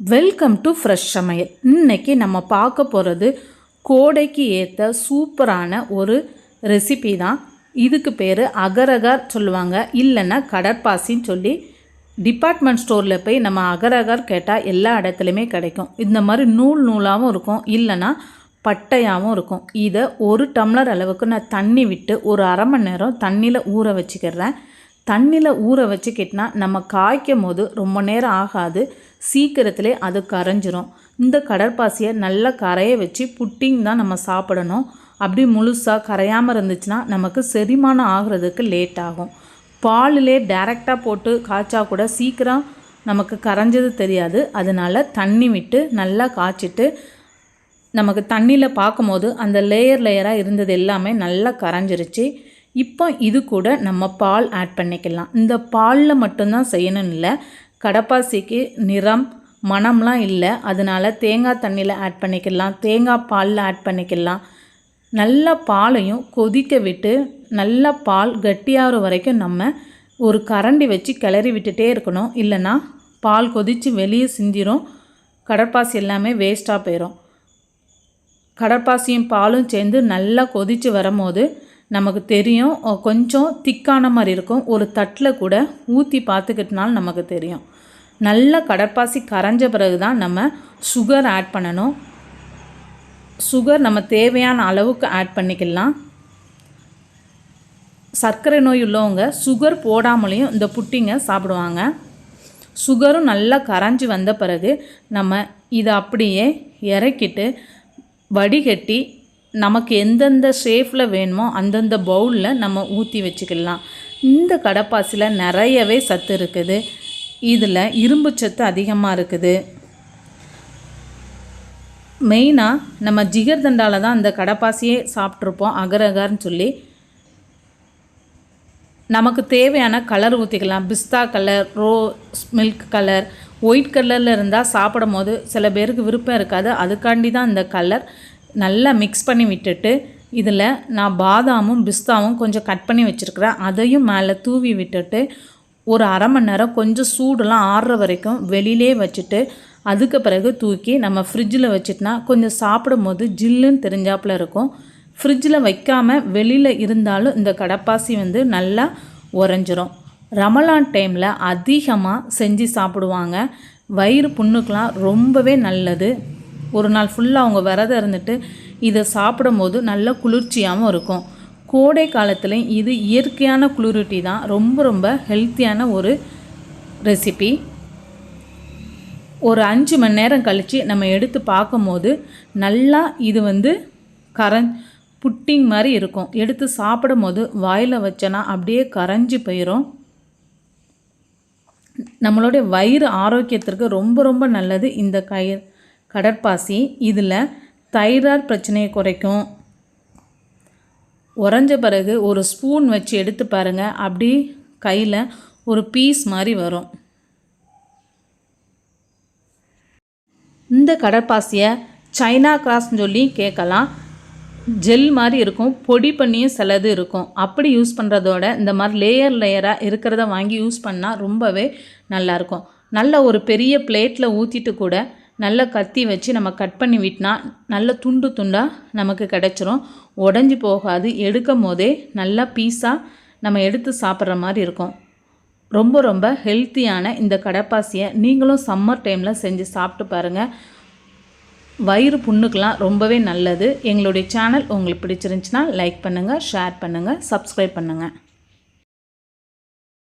Welcome to fresh சமையல் இன்றைக்கி நம்ம பார்க்க போகிறது கோடைக்கு ஏற்ற சூப்பரான ஒரு ரெசிபி தான். இதுக்கு பேர் அகரகார் சொல்லுவாங்க. இல்லைன்னா கடற்பாசின்னு சொல்லி டிபார்ட்மெண்ட் ஸ்டோரில் போய் நம்ம அகரகார் கேட்டால் எல்லா இடத்துலையுமே கிடைக்கும். இந்த மாதிரி நூல் நூலாகவும் இருக்கும். இல்லைன்னா பட்டையாகவும் இருக்கும். இதை ஒரு டம்ளர் அளவுக்கு நான் தண்ணி விட்டு ஒரு அரை மணி நேரம் தண்ணியில் ஊற வச்சுக்கிறேன். தண்ணியில் ஊற வச்சுக்கிட்டனா நம்ம காய்க்கும் போது ரொம்ப நேரம் ஆகாது. சீக்கிரத்திலே அது கரைஞ்சிரும். இந்த கடற்பாசியை நல்லா கரைய வச்சு புட்டிங் தான் நம்ம சாப்பிடணும். அப்படி முழுசாக கரையாமல் இருந்துச்சுன்னா நமக்கு செரிமானம் ஆகிறதுக்கு லேட் ஆகும். பாலிலே டைரெக்டாக போட்டு காய்ச்சா கூட சீக்கிரம் நமக்கு கரைஞ்சது தெரியாது. அதனால தண்ணி விட்டு நல்லா காய்ச்சிட்டு நமக்கு தண்ணியில் பார்க்கும்போது அந்த லேயர் லேயராக இருந்தது எல்லாமே நல்லா கரைஞ்சிருச்சு. இப்போ இது கூட நம்ம பால் ஆட் பண்ணிக்கலாம். இந்த பாலில் மட்டும்தான் செய்யணும் இல்லை. கடப்பாசிக்கு நிறம் மனம்லாம் இல்லை. அதனால தேங்காய் தண்ணியில் ஆட் பண்ணிக்கலாம். தேங்காய் பாலில் ஆட் பண்ணிக்கலாம். நல்ல பாலையும் கொதிக்க விட்டு நல்ல பால் கட்டியாகிற வரைக்கும் நம்ம ஒரு கரண்டி வச்சு கிளறி விட்டுட்டே இருக்கணும். இல்லைன்னா பால் கொதித்து வெளியே சிந்திரும். கடற்பாசி எல்லாமே வேஸ்ட்டாக போயிடும் கடற்பாசியும் பாலும் சேர்ந்து நல்லா கொதித்து வரும்போது நமக்கு தெரியும். கொஞ்சம் திக்கான மாதிரி இருக்கும். ஒரு தட்டில் கூட ஊற்றி பார்த்துக்கிட்டனால நமக்கு தெரியும். நல்லா கடற்பாசி கரைஞ்ச பிறகு தான் நம்ம சுகர் ஆட் பண்ணணும். சுகர் நம்ம தேவையான அளவுக்கு ஆட் பண்ணிக்கலாம். சர்க்கரை நோய் உள்ளவங்க சுகர் போடாமலேயும் இந்த புட்டிங்கை சாப்பிடுவாங்க. சுகரும் நல்லா கரைஞ்சி வந்த பிறகு நம்ம இதை அப்படியே இறக்கிட்டு வடிகட்டி நமக்கு எந்தெந்த ஷேஃபில் வேணுமோ அந்தந்த பவுலில் நம்ம ஊற்றி வச்சுக்கலாம். இந்த கடப்பாசியில் நிறையவே சத்து இருக்குது. இதில் இரும்பு சத்து அதிகமாக இருக்குது. மெயினாக நம்ம ஜிகர்தண்டால தான் அந்த கடப்பாசியே சாப்பிட்ருப்போம் அகரகர்னு சொல்லி. நமக்கு தேவையான கலர் ஊற்றிக்கலாம் பிஸ்தா colour rose milk colour white கலரில் இருந்தால் சாப்பிடும் போது சில பேருக்கு விருப்பம் இருக்காது. அதுக்காண்டி தான் இந்த கலர் நல்லா மிக்ஸ் பண்ணி விட்டுட்டு இதில் நான் பாதாமும் பிஸ்தாவும் கொஞ்சம் கட் பண்ணி வச்சுருக்கிறேன். அதையும் மேலே தூவி விட்டுட்டு ஒரு அரை மணி நேரம் கொஞ்சம் சூடெல்லாம் ஆறுற வரைக்கும் வெளியிலே வச்சுட்டு அதுக்கு பிறகு தூக்கி நம்ம ஃப்ரிட்ஜில் வச்சுட்டுனா கொஞ்சம் சாப்பிடும் போது ஜில்லுன்னு தெரிஞ்சாப்புல இருக்கும். ஃப்ரிட்ஜில் வைக்காமல் வெளியில் இருந்தாலும் இந்த கடப்பாசி வந்து நல்லா உறைஞ்சிரும். ரமலான் டைமில் அதிகமாக செஞ்சு சாப்பிடுவாங்க. வயிறு புண்ணுக்கெலாம் ரொம்பவே நல்லது. ஒரு நாள் ஃபுல்லாக அவங்க விரதம் இருந்துட்டு இதை சாப்பிடும்போது நல்ல குளிர்ச்சியாகவும் இருக்கும். கோடை காலத்தில் இது இயற்கையான குளிரூட்டி தான். ரொம்ப ரொம்ப ஹெல்த்தியான ஒரு ரெசிபி ஒரு அஞ்சு மணி நேரம் கழித்து நம்ம எடுத்து பார்க்கும்போது நல்லா இது வந்து கரஞ் புட்டிங் மாதிரி இருக்கும். எடுத்து சாப்பிடும் போது வாயில் வச்சோன்னா அப்படியே கரைஞ்சி போயிடும் நம்மளுடைய வயிறு ஆரோக்கியத்திற்கு ரொம்ப ரொம்ப நல்லது. இந்த கயிறு கடற்பாசி இதில் தைராய்டு பிரச்சனையை குறைக்கும். உறைஞ்ச பிறகு ஒரு ஸ்பூன் வச்சு எடுத்து பாருங்கள் அப்படி கையில் ஒரு பீஸ் மாதிரி வரும். இந்த கடற்பாசியை சைனா கிராஸ்ன்னு சொல்லி கேட்கலாம். ஜெல் மாதிரி இருக்கும். பொடி பண்ணியும் சிலது இருக்கும். அப்படி யூஸ் பண்ணுறதோட இந்த மாதிரி லேயர் லேயராக இருக்கிறத வாங்கி யூஸ் பண்ணால் ரொம்பவே நல்லாயிருக்கும் நல்ல ஒரு பெரிய பிளேட்டில் ஊற்றிட்டு கூட நல்ல கத்தி வச்சு நம்ம கட் பண்ணி விட்டினா நல்ல துண்டு துண்டாக நமக்கு கிடச்சிரும். உடஞ்சி போகாது. எடுக்கும் போதே நல்லா பீஸாக நம்ம எடுத்து சாப்பிட்ற மாதிரி இருக்கும். ரொம்ப ரொம்ப ஹெல்த்தியான இந்த கடப்பாசியை நீங்களும் சம்மர் டைமில் செஞ்சு சாப்பிட்டு பாருங்கள் வயிறு புண்ணுக்கெலாம் ரொம்பவே நல்லது. எங்களுடைய சேனல் உங்களுக்கு பிடிச்சிருந்துச்சுன்னா லைக் பண்ணுங்கள் ஷேர் பண்ணுங்கள் சப்ஸ்கிரைப் பண்ணுங்கள்